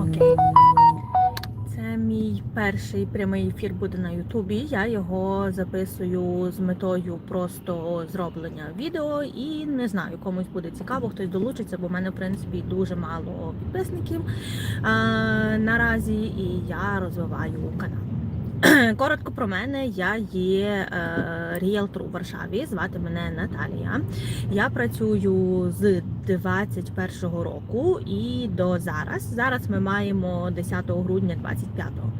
Окей. Це мій перший прямий ефір буде на Ютубі. Я його записую з метою просто зроблення відео і не знаю, комусь буде цікаво, хтось долучиться, бо в мене в принципі дуже мало підписників а, наразі, і я розвиваю канал. Коротко про мене, я є е, ріелтор у Варшаві. Звати мене Наталія. Я працюю з 21-го року і до зараз. Зараз ми маємо 10 грудня 25-го.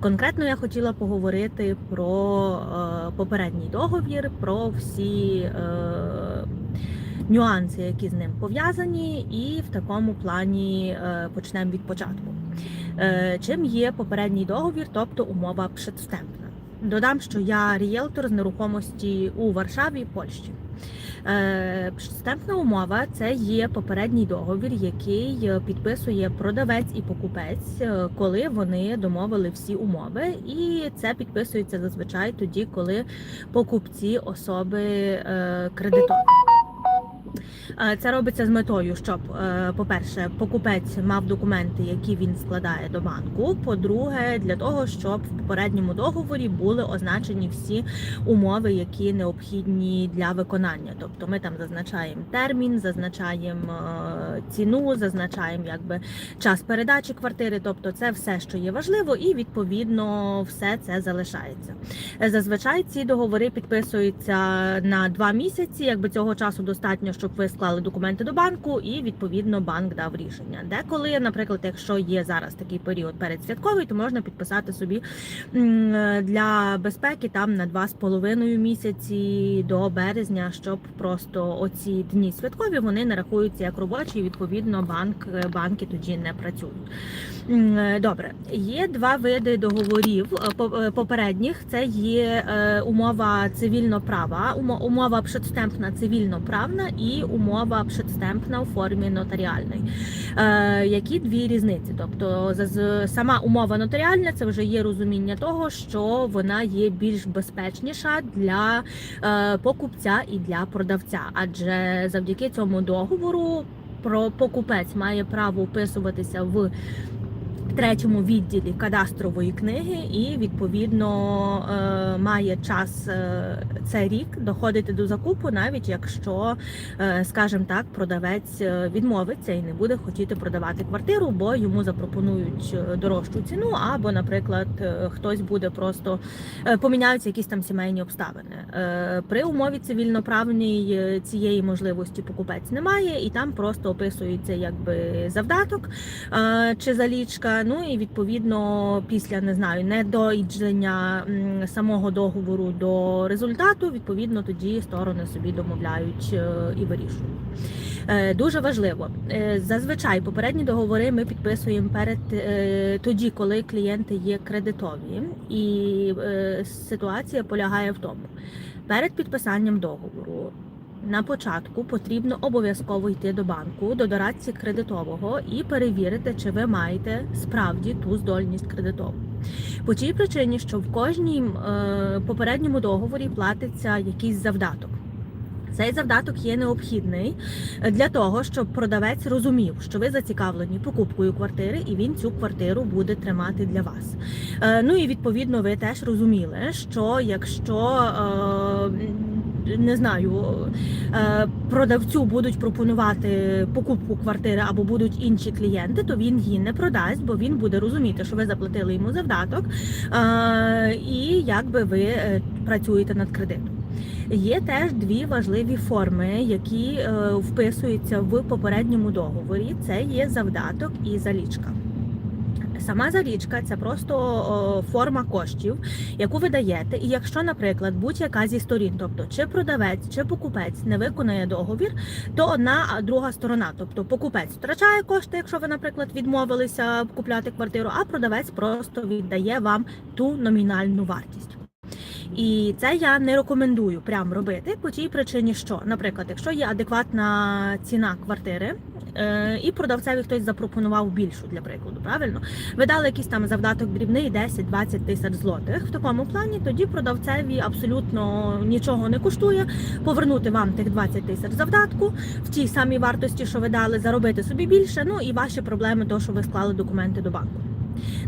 Конкретно я хотіла поговорити про е, попередній договір, про всі. Е, Нюанси, які з ним пов'язані, і в такому плані е, почнемо від початку. Чим є попередній договір, тобто умова przedstępna. Додам, що я рієлтор з нерухомості у Варшаві, Польщі. Стемпна умова це є попередній договір, який е, підписує продавець і покупець, е, коли вони домовили всі умови, і це підписується зазвичай тоді, коли покупці особи е, кредиторі. Е, Це робиться з метою, щоб, е, по-перше, покупець мав документи, які він складає до банку. По-друге, для того, щоб в попередньому договорі були означені всі умови, які необхідні для виконання. Тобто ми там зазначаємо термін, зазначаємо е, ціну, зазначаємо якби час передачі квартири. Тобто, це все, що є важливо, і відповідно все це залишається. Е, Зазвичай ці договори підписуються на два місяці. Якби цього часу достатньо, щоб ви склали документи до банку, і відповідно банк дав рішення. Деколи, наприклад, якщо є зараз такий період передсвятковий, то можна підписати собі для безпеки там на два з половиною місяці до березня, щоб просто оці дні святкові вони не рахуються як робочі. і, Відповідно, банк банки тоді не працюють. Добре, є два види договорів е, е, попередніх. Це є е, умова цивільно-права, умова przedstępna цивільно-правна і умова przedstępna у формі нотаріальної. Е, Які дві різниці? Тобто, сама умова нотаріальна це вже є розуміння того, що вона є більш безпечніша для е, покупця і для продавця, адже завдяки цьому договору про покупець має право вписуватися в третьому відділі кадастрової книги, і відповідно е, має час е, це рік доходити до закупу, навіть якщо, е, скажімо так, продавець відмовиться і не буде хотіти продавати квартиру, бо йому запропонують дорожчу ціну, або, наприклад, хтось буде просто поміняються якісь там сімейні обставини. При умові цивільноправній цієї можливості покупець немає, і там просто описується якби завдаток чи залічка. Ну і відповідно після не знаю недоїдження самого договору до результату, відповідно тоді сторони собі домовляють е, і вирішують. Е, Дуже важливо. Е, Зазвичай попередні договори ми підписуємо перед тоді, коли клієнти є кредитові, і ситуація полягає в тому. Перед підписанням договору на початку потрібно обов'язково йти до банку, до дорадці кредитового і перевірити, чи ви маєте справді ту здольність кредитову. По тій причині, що в кожній е, попередньому договорі платиться якийсь завдаток. Цей завдаток є необхідний для того, щоб продавець розумів, що ви зацікавлені покупкою квартири, і він цю квартиру буде тримати для вас. Е, Ну і відповідно ви теж розуміли, що якщо е, не знаю, е, продавцю будуть пропонувати покупку квартири або будуть інші клієнти, то він її не продасть, бо він буде розуміти, що ви заплатили йому завдаток, е, і якби ви е, працюєте над кредитом. Є теж дві важливі форми, які вписуються в попередньому договорі. Це є завдаток і залічка. Сама залічка це просто форма коштів, яку ви даєте. І якщо, наприклад, будь-яка зі сторін, тобто чи продавець, чи покупець не виконає договір, то одна друга сторона, тобто покупець втрачає кошти, якщо ви, наприклад, відмовилися купляти квартиру, а продавець просто віддає вам ту номінальну вартість. І це я не рекомендую прям робити по тій причині, що, наприклад, якщо є адекватна ціна квартири, і продавцеві хтось запропонував більшу для прикладу. Правильно, ви дали якийсь там завдаток дрібний 10-20 тисяч злотих. В такому плані тоді продавцеві абсолютно нічого не коштує повернути вам тих 20 тисяч завдатку в тій самій вартості, що ви дали, заробити собі більше. Ну і ваші проблеми, то що ви склали документи до банку.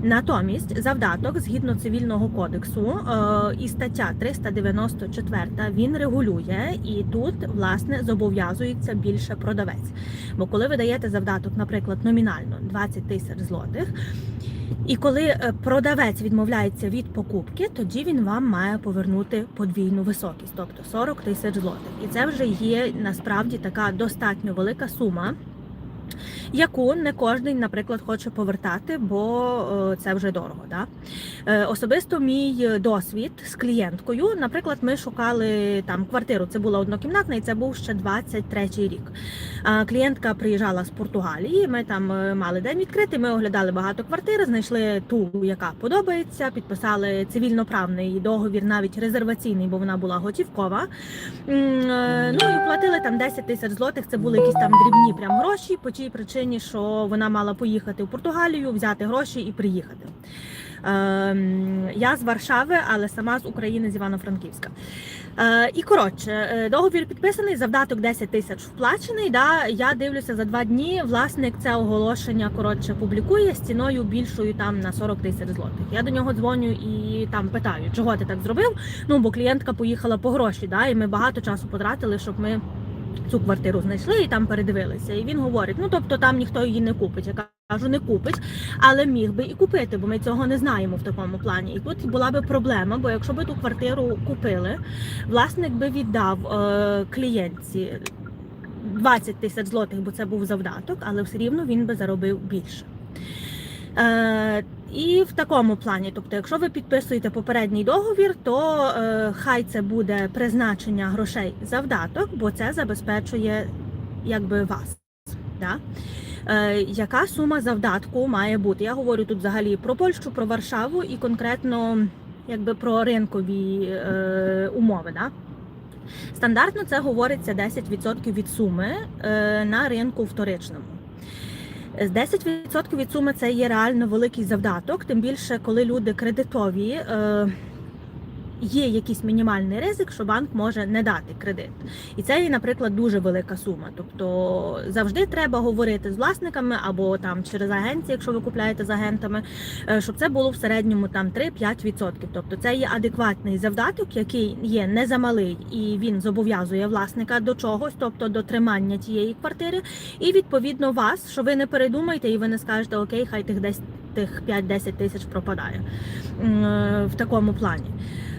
Натомість завдаток згідно цивільного кодексу е, і стаття 394 він регулює і тут власне зобов'язується більше продавець. Бо коли ви даєте завдаток, наприклад, номінально 20 тисяч злотих. І коли е, продавець відмовляється від покупки, тоді він вам має повернути подвійну високість, тобто 40 тисяч злотих. І це вже є насправді така достатньо велика сума, яку не кожен, наприклад, хоче повертати, бо е, це вже дорого. Да? Е, Особисто мій досвід з клієнткою, наприклад, ми шукали там квартиру. Це була однокімнатна, і це був ще 23-й рік. Клієнтка приїжджала з Португалії. Ми там е, мали день відкритий. Ми оглядали багато квартир, знайшли ту, яка подобається. Підписали цивільноправний договір, навіть резерваційний, бо вона була готівкова. Ну і платили там 10 тисяч злотих. Це були якісь там дрібні прям гроші, тій причині, що вона мала поїхати в Португалію, взяти гроші і приїхати. Ем, Я з Варшави, але сама з України з Івано-Франківська. Е, І коротше, е, договір підписаний, завдаток 10 тисяч вплачений. Да, я дивлюся за два дні. Власник це оголошення коротше публікує з ціною більшою там на 40 тисяч злотих. Я до нього дзвоню і там питаю, чого ти так зробив? Ну бо клієнтка поїхала по гроші, да, і ми багато часу потратили, щоб ми. Цю квартиру знайшли і там передивилися. І він говорить: ну тобто там ніхто її не купить. Я кажу, не купить, але міг би і купити, бо ми цього не знаємо в такому плані. І тут була би проблема, бо якщо би ту квартиру купили, власник би віддав е, клієнтці 20 тисяч злотих, бо це був завдаток, але все рівно він би заробив більше. Е, і в такому плані, тобто, якщо ви підписуєте попередній договір, то е, хай це буде призначення грошей завдаток, бо це забезпечує якби вас. Да? Е, яка сума завдатку має бути? Я говорю тут взагалі про Польщу, про Варшаву і конкретно якби про ринкові е, умови. Да? Стандартно це говориться 10% від суми е, на ринку вторичному. З 10% від суми це є реально великий завдаток, тим більше, коли люди кредитові. Е, Є якийсь мінімальний ризик, що банк може не дати кредит, і це наприклад, дуже велика сума. Тобто завжди треба говорити з власниками або там через агенції, якщо ви купляєте з агентами, е, щоб це було в середньому там 3-5%. Тобто це є адекватний завдаток, який є не замалий, і він зобов'язує власника до чогось, тобто до тримання тієї квартири, і відповідно вас, що ви не передумаєте, і ви не скажете Окей, хай тих десь тих 5-10 тисяч пропадає е, в такому плані.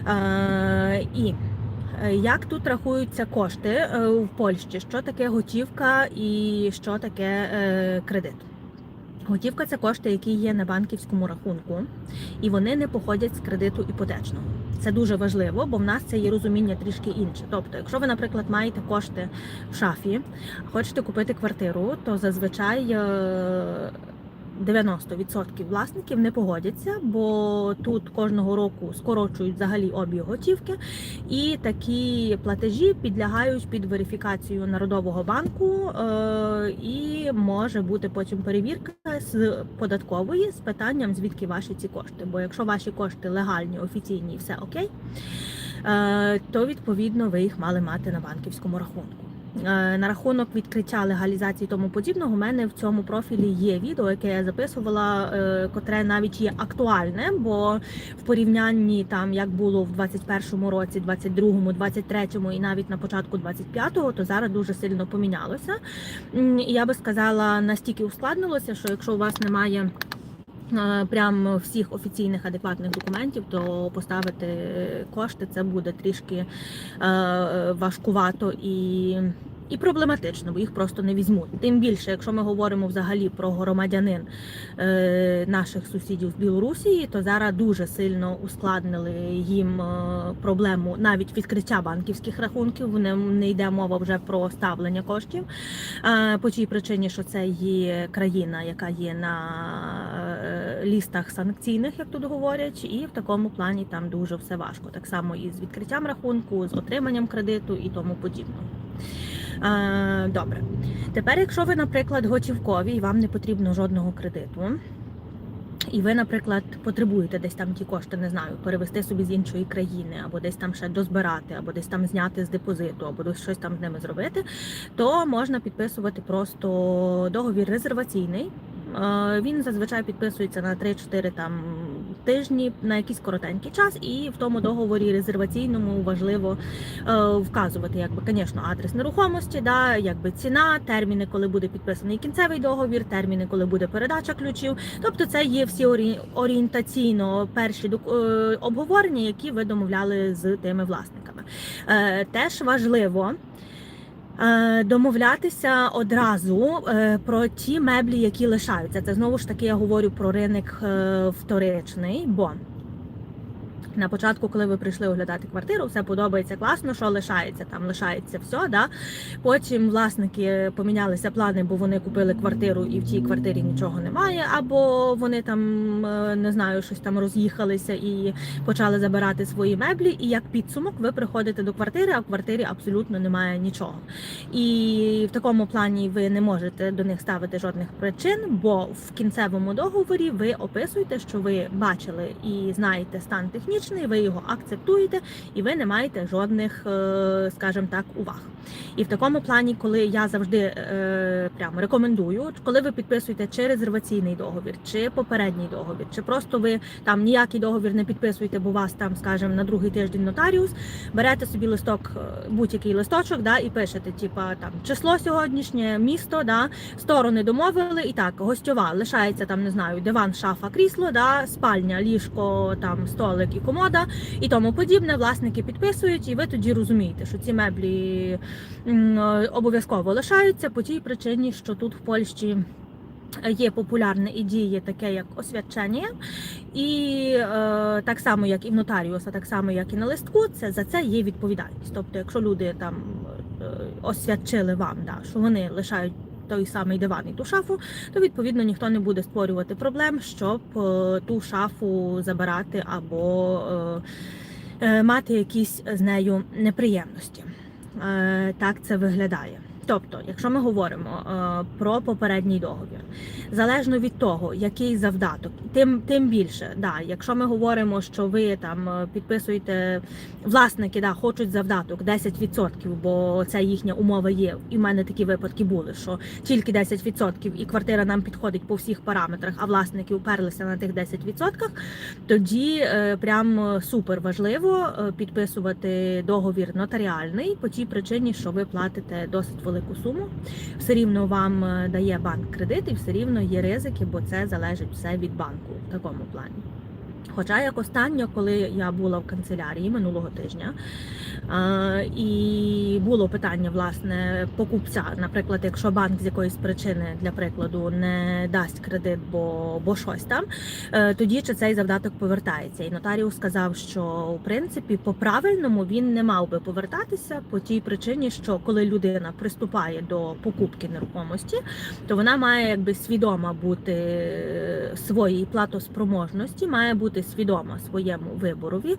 Е, І е, як тут рахуються кошти в Польщі? Що таке готівка і що таке кредит? Готівка це кошти, які є на банківському рахунку, і вони не походять з кредиту іпотечного. Це дуже важливо, бо в нас це є розуміння трішки інше. Тобто, якщо ви, наприклад, маєте кошти в шафі, хочете купити квартиру, то зазвичай 90% власників не погодяться, бо тут кожного року скорочують взагалі обіг готівки, і такі платежі підлягають під верифікацію Народового банку, е, і може бути потім перевірка з податкової з питанням, звідки ваші ці кошти. Бо якщо ваші кошти легальні, офіційні і все окей, е, то відповідно ви їх мали мати на банківському рахунку. Е, На рахунок відкриття легалізації тому подібного, у мене в цьому профілі є відео, яке я записувала, е, котре навіть є актуальне, бо в порівнянні там як було в 21-му році, 22-му, 23-му і навіть на початку 25-го, то зараз дуже сильно помінялося. Я би сказала, настільки ускладнилося, що якщо у вас немає прям всіх офіційних адекватних документів, то поставити кошти це буде трішки е, важкувато і. І проблематично, бо їх просто не візьмуть. Тим більше, якщо ми говоримо взагалі про громадянин е, наших сусідів в Білорусі, то зараз дуже сильно ускладнили їм е, проблему навіть відкриття банківських рахунків. Не, не йде мова вже про ставлення коштів е, по тій причині, що це є країна, яка є на е, лістах санкційних, як тут говорять, і в такому плані там дуже все важко. Так само і з відкриттям рахунку, з отриманням кредиту і тому подібного. Е, Добре. Тепер, якщо ви, наприклад, готівкові і вам не потрібно жодного кредиту, і ви, наприклад, потребуєте десь там ті кошти, не знаю, перевести собі з іншої країни, або десь там ще дозбирати, або десь там зняти з депозиту, або щось там з ними зробити, то можна підписувати просто договір резерваційний. Він зазвичай підписується на 3-4 там тижні на якийсь коротенький час, і в тому договорі резерваційному важливо е, вказувати, якби, звісно, адрес нерухомості, да, якби ціна, терміни, коли буде підписаний кінцевий договір, терміни, коли буде передача ключів. Тобто, це є всі орі- орієнтаційно перші е, обговорення, які ви домовляли з тими власниками. Е, Теж важливо. Е, Домовлятися одразу е, про ті меблі, які лишаються. Це знову ж таки я говорю про ринок е, вторичний, бо на початку, коли ви прийшли оглядати квартиру, все подобається класно, що лишається, там лишається все. Да? Потім власники помінялися плани, бо вони купили квартиру і в тій квартирі нічого немає, або вони там е, не знаю, щось там роз'їхалися і почали забирати свої меблі. І як підсумок, ви приходите до квартири, а в квартирі абсолютно немає нічого. І в такому плані ви не можете до них ставити жодних причин, бо в кінцевому договорі ви описуєте, що ви бачили і знаєте стан технічний, ви його акцептуєте, і ви не маєте жодних, е, скажімо так, уваг. І в такому плані, коли я завжди е, прямо рекомендую, коли ви підписуєте чи резерваційний договір, чи попередній договір, чи просто ви там ніякий договір не підписуєте, бо у вас там, скажімо, на другий тиждень нотаріус, берете собі листок, е, будь-який листочок, да, і пишете, типа там число сьогоднішнє, місто, да, сторони домовили, і так, гостьова лишається там, не знаю, диван, шафа, крісло, да, спальня, ліжко, там столик і комода і тому подібне. Власники підписують, і ви тоді розумієте, що ці меблі е, обов'язково лишаються по тій причині, що тут в Польщі. Є популярне і діє таке як освячення, і е, так само, як і в нотаріуса, так само, як і на листку, це за це є відповідальність. Тобто, якщо люди там е, освячили вам, да, що вони лишають той самий диван і ту шафу, то відповідно ніхто не буде створювати проблем, щоб е, ту шафу забирати або е, е, мати якісь з нею неприємності. Так це виглядає. Тобто, якщо ми говоримо е, про попередній договір, залежно від того, який завдаток, тим тим більше, да, якщо ми говоримо, що ви там е, підписуєте власники, да, хочуть завдаток 10%, бо це їхня умова є. І в мене такі випадки були, що тільки 10% і квартира нам підходить по всіх параметрах, а власники уперлися на тих 10%, тоді е, прям супер важливо е, підписувати договір нотаріальний по тій причині, що ви платите досить велику суму. Все рівно вам е, дає банк кредит, і все рівно є ризики, бо це залежить все від банку в такому плані. Хоча як останнє, коли я була в канцелярії минулого тижня, і було питання власне покупця, наприклад, якщо банк з якоїсь причини для прикладу не дасть кредит, бо, бо щось там, е, тоді чи цей завдаток повертається. І нотаріус сказав, що в принципі по правильному він не мав би повертатися по тій причині, що коли людина приступає до покупки нерухомості, то вона має якби свідома бути е, своїй платоспроможності, має бути свідома своєму виборові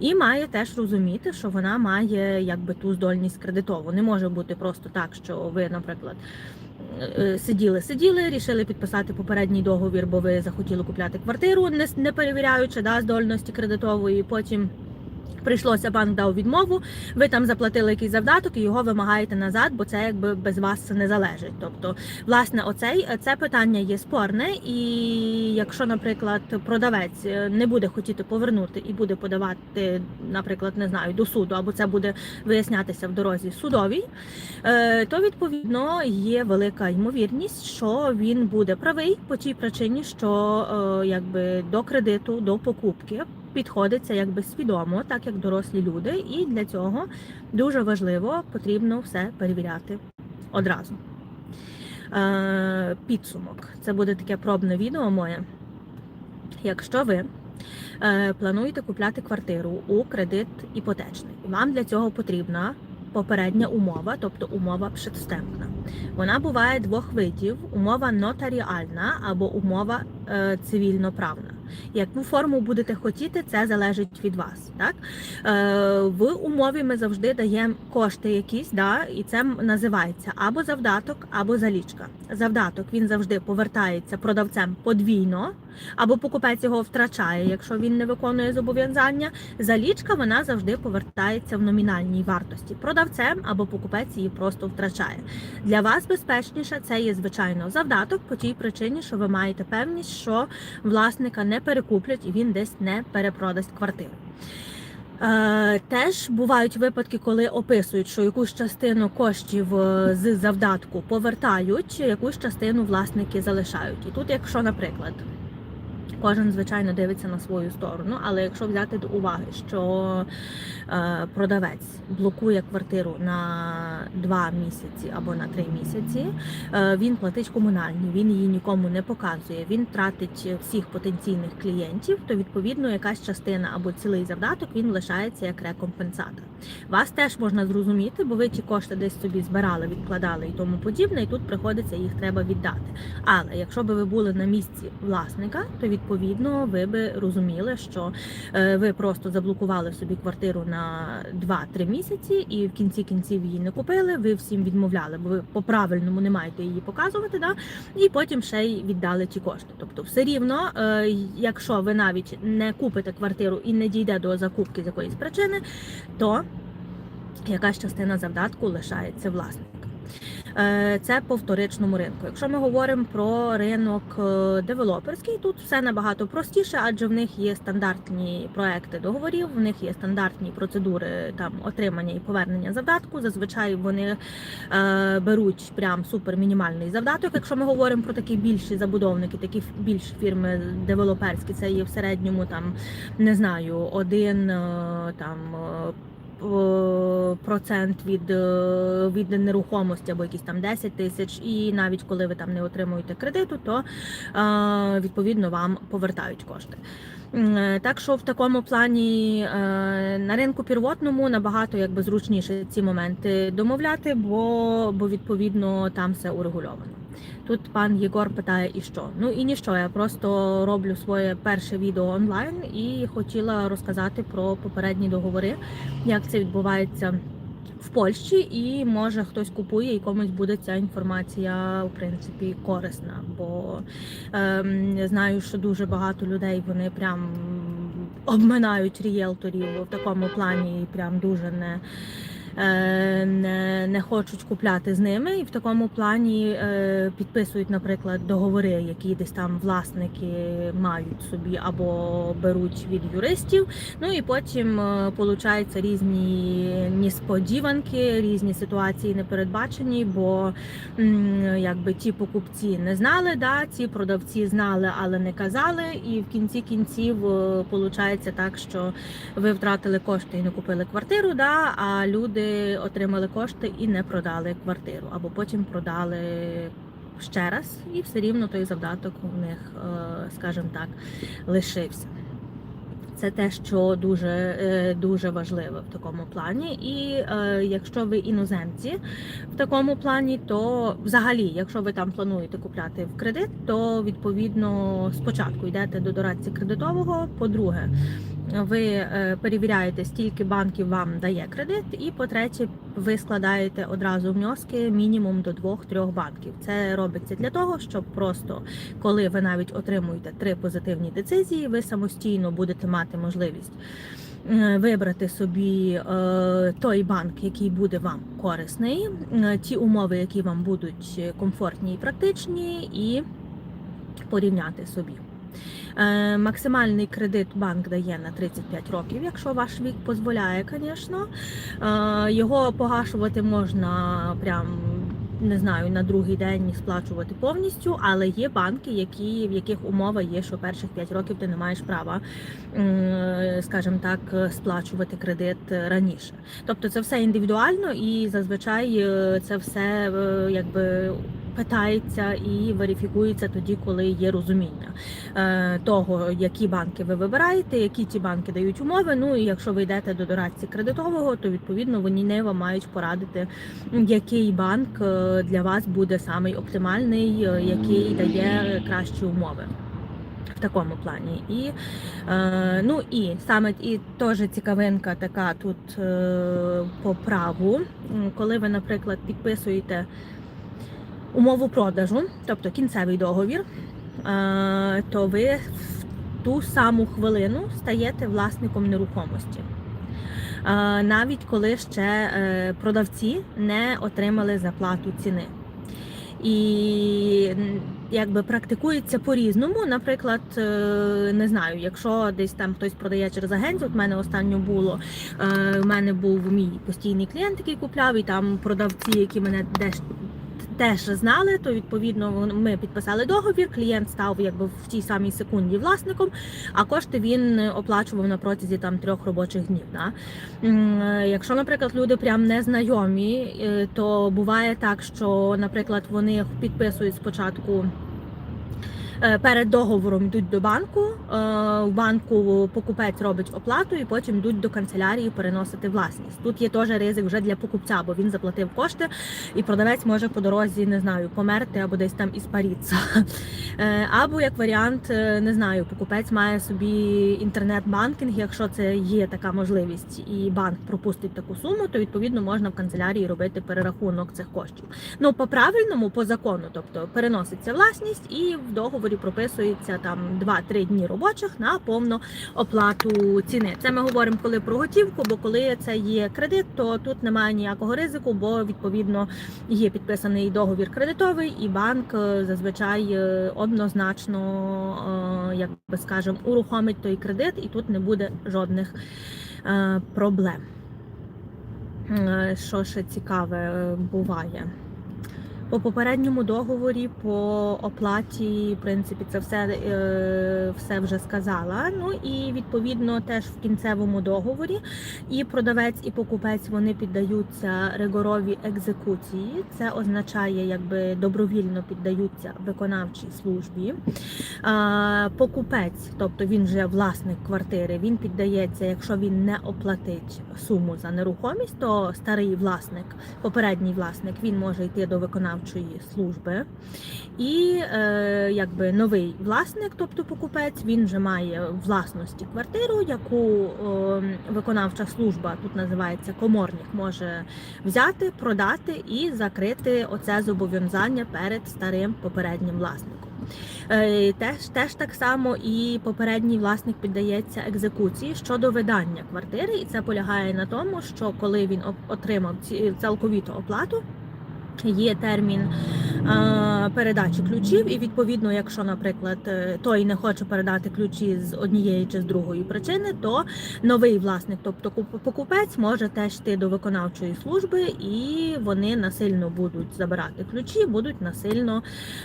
і має теж розуміти, що вона має якби ту здольність кредитову. Не може бути просто так, що ви, наприклад. е, Сиділи, сиділи, рішили підписати попередній договір, бо ви захотіли купляти квартиру, не перевіряючи да, здольності кредитової. Потім прийшлося, банк дав відмову. Ви там заплатили якийсь завдаток і його вимагаєте назад, бо це якби без вас не залежить. Тобто, власне, оцей це питання є спорне, і якщо, наприклад, продавець е, не буде хотіти повернути і буде подавати, наприклад, не знаю, до суду, або це буде вияснятися в дорозі судовій, е, то відповідно є велика ймовірність, що він буде правий по тій причині, що е, якби до кредиту, до покупки підходиться якби свідомо, так як дорослі люди, і для цього дуже важливо потрібно все перевіряти одразу. Е, підсумок. Це буде таке пробне відео моє. Якщо ви е, плануєте купляти квартиру у кредит іпотечний, вам для цього потрібна попередня умова, тобто умова предстемпна. Вона буває двох видів: умова нотаріальна або умова е, цивільноправна. Яку форму будете хотіти, це залежить від вас. Так? Е, в умові ми завжди даємо кошти якісь, да, і це називається або завдаток, або залічка. Завдаток він завжди повертається продавцем подвійно, або покупець його втрачає, якщо він не виконує зобов'язання. Залічка вона завжди повертається в номінальній вартості продавцем або покупець її просто втрачає. Для вас безпечніше це є звичайно завдаток по тій причині, що ви маєте певність, що власника не перекуплять і він десь не перепродасть квартиру. Е, Теж бувають випадки, коли описують, що якусь частину коштів е, з завдатку повертають, якусь частину власники залишають. І тут, якщо, наприклад, кожен звичайно дивиться на свою сторону, але якщо взяти до уваги, що продавець блокує квартиру на два місяці або на три місяці, е, він платить комунальні, він її нікому не показує, він тратить всіх потенційних клієнтів, то відповідно якась частина або цілий завдаток він лишається як рекомпенсатор. Вас теж можна зрозуміти, бо ви ті кошти десь собі збирали, відкладали і тому подібне, і тут приходиться їх треба віддати. Але якщо би ви були на місці власника, то відповідно ви би розуміли, що е, ви просто заблокували собі квартиру на 2-3 місяці, і в кінці кінців її не купили. Ви всім відмовляли, бо ви по правильному не маєте її показувати. Да? І потім ще й віддали ті кошти. Тобто, все рівно, е, якщо ви навіть не купите квартиру і не дійде до закупки з якоїсь причини, то якась частина завдатку лишається власникам. Е, Це по вторичному ринку. Якщо ми говоримо про ринок е, девелоперський, тут все набагато простіше, адже в них є стандартні проекти договорів, в них є стандартні процедури там отримання і повернення завдатку. Зазвичай вони е, беруть прям супер мінімальний завдаток. Якщо ми говоримо про такі більші забудовники, такі більші фірми девелоперські, це є в середньому там не знаю, один е, там. Е, Процент від, е, від нерухомості або якісь там 10 тисяч, і навіть коли ви там не отримуєте кредиту, то е, відповідно вам повертають кошти. Е, Так що в такому плані е, на ринку первотному набагато якби зручніше ці моменти домовляти, бо, бо відповідно там все урегульовано. Тут пан Єгор питає, і що? Ну і ніщо, я просто роблю своє перше відео онлайн і хотіла розказати про попередні договори, як це відбувається в Польщі, і може хтось купує і комусь буде ця інформація в принципі корисна. Бо ем, знаю, що дуже багато людей вони прям обминають рієлторів в такому плані, і прям дуже не. Е, Не, хочуть купляти з ними, і в такому плані е, підписують, наприклад, договори, які десь там власники мають собі або беруть від юристів. Ну і потім е, получаються різні несподіванки, різні ситуації непередбачені, бо якби ті покупці не знали, да, ці продавці знали, але не казали. І в кінці кінців виходить так, що ви втратили кошти і не купили квартиру, да, а люди отримали кошти і не продали квартиру, або потім продали. Ще раз, і все рівно той завдаток у них, е, скажімо так, лишився. Це те, що дуже е, дуже важливо в такому плані. І е, якщо ви іноземці в такому плані, то взагалі, якщо ви там плануєте купляти в кредит, то відповідно спочатку йдете до дорадці кредитового. По-друге, ви е, перевіряєте, стільки банків вам дає кредит, і по-третє, ви складаєте одразу внески мінімум до двох-трьох банків. Це робиться для того, щоб просто коли ви навіть отримуєте три позитивні децизії, ви самостійно будете мати можливість е, вибрати собі е, той банк, який буде вам корисний, ті умови, які вам будуть комфортні і практичні, і порівняти собі. Е, Максимальний кредит банк дає на 35 років, якщо ваш вік дозволяє, звісно. Е, Його погашувати можна прям. Не знаю, на другий день сплачувати повністю, але є банки, які, в яких умова є, що перших 5 років ти не маєш права, скажімо так, сплачувати кредит раніше. Тобто це все індивідуально і зазвичай е, це все якби питається і верифікується тоді, коли є розуміння е, того, які банки ви вибираєте, які ті банки дають умови. Ну і якщо ви йдете до дорадці кредитового, то відповідно вони вам мають порадити, який банк е, для вас буде самий оптимальний, е, який дає кращі умови. В такому плані. І, е, ну, і саме і теж цікавинка така тут е, по праву, коли ви, наприклад, підписуєте умову продажу, тобто кінцевий договір, е, то ви в ту саму хвилину стаєте власником нерухомості. Е, Навіть коли ще е, продавці не отримали заплату ціни. І якби практикується по-різному. Наприклад, не знаю, якщо десь там хтось продає через агенцію, от в мене останньо було. В мене був мій постійний клієнт, який купляв, і там продавці, які мене десь теж знали, то відповідно ми підписали договір. Клієнт став якби в тій самій секунді власником, а кошти він оплачував на протязі там трьох робочих днів. Да? Е, Якщо, наприклад, люди прям не знайомі, е, то буває так, що, наприклад, вони підписують спочатку. Е, Перед договором йдуть до банку, е, в банку покупець робить оплату і потім йдуть до канцелярії переносити власність. Тут є теж ризик вже для покупця, бо він заплатив кошти, і продавець може по дорозі не знаю померти або десь там іспаріться. Е, Або як варіант, не знаю, покупець має собі інтернет-банкінг. Якщо це є така можливість, і банк пропустить таку суму, то відповідно можна в канцелярії робити перерахунок цих коштів. Ну по правильному, по закону, тобто переноситься власність і в договорі прописується там 2-3 дні робочих на повну оплату ціни. Це ми говоримо коли про готівку, бо коли це є кредит, то тут немає ніякого ризику, бо відповідно є підписаний договір кредитовий, і банк е, зазвичай е, однозначно, е, як би скажемо, урухомить той кредит, і тут не буде жодних проблем. Що ще цікаве буває? По попередньому договорі, по оплаті, в принципі, це все, е, все вже сказала. Ну і відповідно теж в кінцевому договорі і продавець, і покупець вони піддаються ригоровій екзекуції. Це означає, якби добровільно піддаються виконавчій службі. Покупець, тобто він вже власник квартири, він піддається, якщо він не оплатить суму за нерухомість, то старий власник, попередній власник, він може йти до виконавчої служби. І е, якби новий власник, тобто покупець, він вже має власності квартиру, яку е, виконавча служба тут називається коморник, може взяти, продати і закрити оце зобов'язання перед старим попереднім власником. Е, Теж, теж так само і попередній власник піддається екзекуції щодо видання квартири, і це полягає на тому, що коли він отримав цілковіту оплату. Є термін передачі ключів, і відповідно, якщо, наприклад, е, той не хоче передати ключі з однієї чи з другої причини, то новий власник, тобто покупець, може теж йти до виконавчої служби, і вони насильно будуть забирати ключі, будуть насильно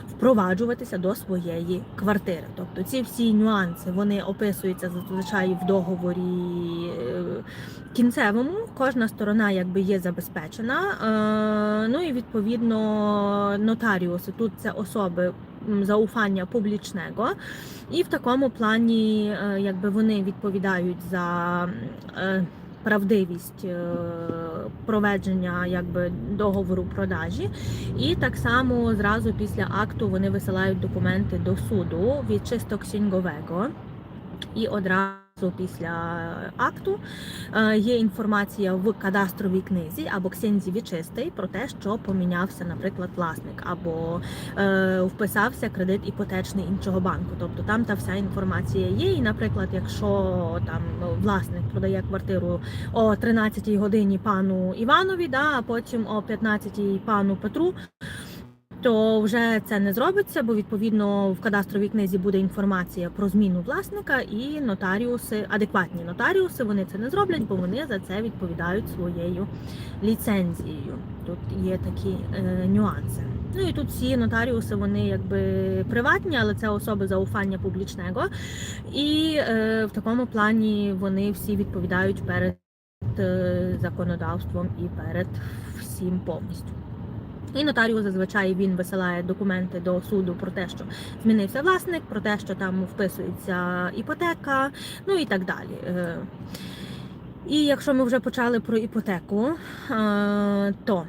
впроваджуватися до своєї квартири. Тобто ці всі нюанси вони описуються зазвичай в договорі е, кінцевому. Кожна сторона якби є забезпечена. Е, Ну і відповідно нотаріуси тут це особи. Зауфання публічного, і в такому плані, е, якби вони відповідають за е, правдивість е, проведення якби договору продажі, і так само зразу після акту вони висилають документи до суду від чисто księgowego. І одразу після акту е, є інформація в кадастровій книзі або ксензі вічистий про те, що помінявся, наприклад, власник, або е, вписався кредит іпотечний іншого банку. Тобто там та вся інформація є. І, наприклад, якщо там власник продає квартиру о 13 годині пану Іванові, да, а потім о 15 пану Петру. То вже це не зробиться, бо відповідно в кадастровій книзі буде інформація про зміну власника, і нотаріуси, адекватні нотаріуси, вони це не зроблять, бо вони за це відповідають своєю ліцензією. Тут є такі е, нюанси. Ну і тут всі нотаріуси, вони якби приватні, але це особи зауфання публічного. І е, в такому плані вони всі відповідають перед е, законодавством і перед всім повністю. І нотаріус зазвичай він висилає документи до суду про те, що змінився власник, про те, що там вписується іпотека, ну і так далі. Е, І якщо ми вже почали про іпотеку, е, то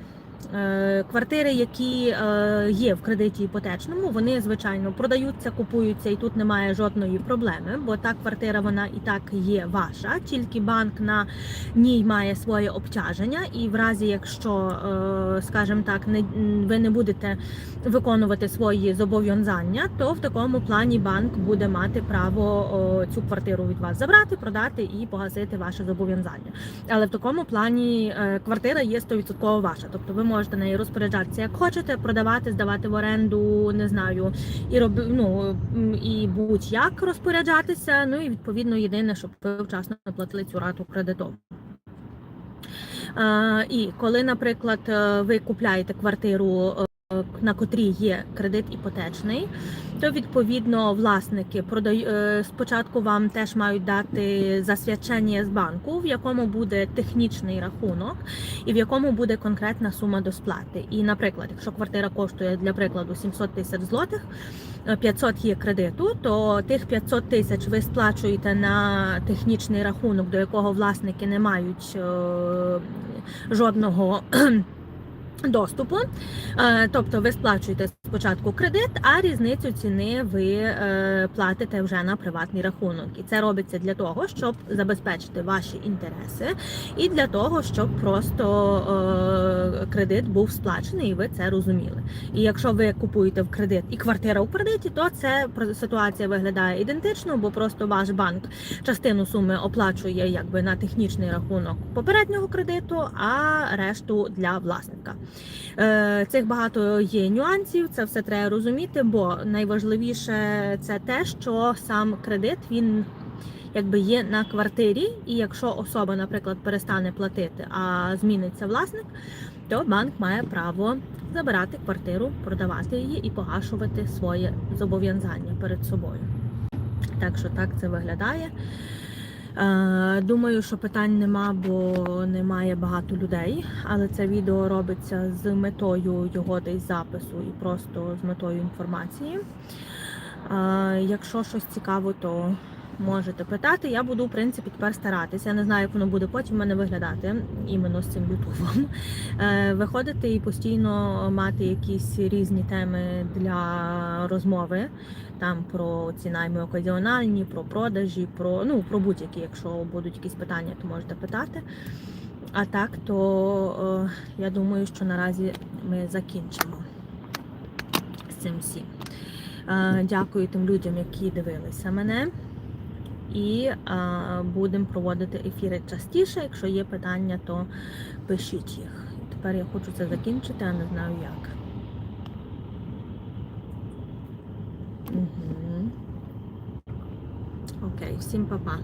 Квартири, які е, є в кредиті іпотечному, вони звичайно продаються, купуються, і тут немає жодної проблеми, бо та квартира вона і так є ваша, тільки банк на ній має своє обтяження, і в разі, якщо, е, скажімо так, не ви не будете виконувати свої зобов'язання, то в такому плані банк буде мати право цю квартиру від вас забрати, продати і погасити ваше зобов'язання. Але в такому плані е, квартира є 100% ваша. Тобто ви можете нею розпоряджатися як хочете, продавати, здавати в оренду, не знаю, і роб, ну, і будь-як розпоряджатися. Ну і відповідно єдине, щоб ви вчасно платили цю рату кредитову. І коли, наприклад, е, ви купляєте квартиру, е, на котрій є кредит іпотечний, то відповідно власники е, спочатку вам теж мають дати засвідчення з банку, в якому буде технічний рахунок і в якому буде конкретна сума до сплати. І, наприклад, якщо квартира коштує для прикладу 700 тисяч злотих, е, 500 є кредиту, то тих 500 тисяч ви сплачуєте на технічний рахунок, до якого власники не мають е, жодного. Доступу, Е, тобто ви сплачуєте спочатку кредит, а різницю ціни ви е, платите вже на приватний рахунок. І це робиться для того, щоб забезпечити ваші інтереси, і для того, щоб просто е, кредит був сплачений, і ви це розуміли. І якщо ви купуєте в кредит і квартира у кредиті, то це ситуація виглядає ідентично, бо просто ваш банк частину суми оплачує якби на технічний рахунок попереднього кредиту, а решту для власника. Е, Цих багато є нюансів, це все треба розуміти, бо найважливіше це те, що сам кредит він якби є на квартирі, і якщо особа, наприклад, перестане платити, а зміниться власник, то банк має право забирати квартиру, продавати її і погашувати своє зобов'язання перед собою. Так що так це виглядає. Е, Думаю, що питань нема, бо немає багато людей, але це відео робиться з метою його десь запису і просто з метою інформації. Е, Якщо щось цікаво, то можете питати. Я буду, в принципі, тепер старатися. Я не знаю, як воно буде потім в мене виглядати іменно з цим ютубом. Е, Виходити і постійно мати якісь різні теми для розмови. Там про ці найми оказіональні, про продажі, про ну про будь-які, якщо будуть якісь питання, то можете питати. А так, то е, я думаю, що наразі ми закінчимо з цим всім. Е, дякую тим людям, які дивилися мене. І будемо проводити ефіри частіше. Якщо є питання, то пишіть їх. Тепер я хочу це закінчити, а не знаю як. Угу. Окей, всім па-па.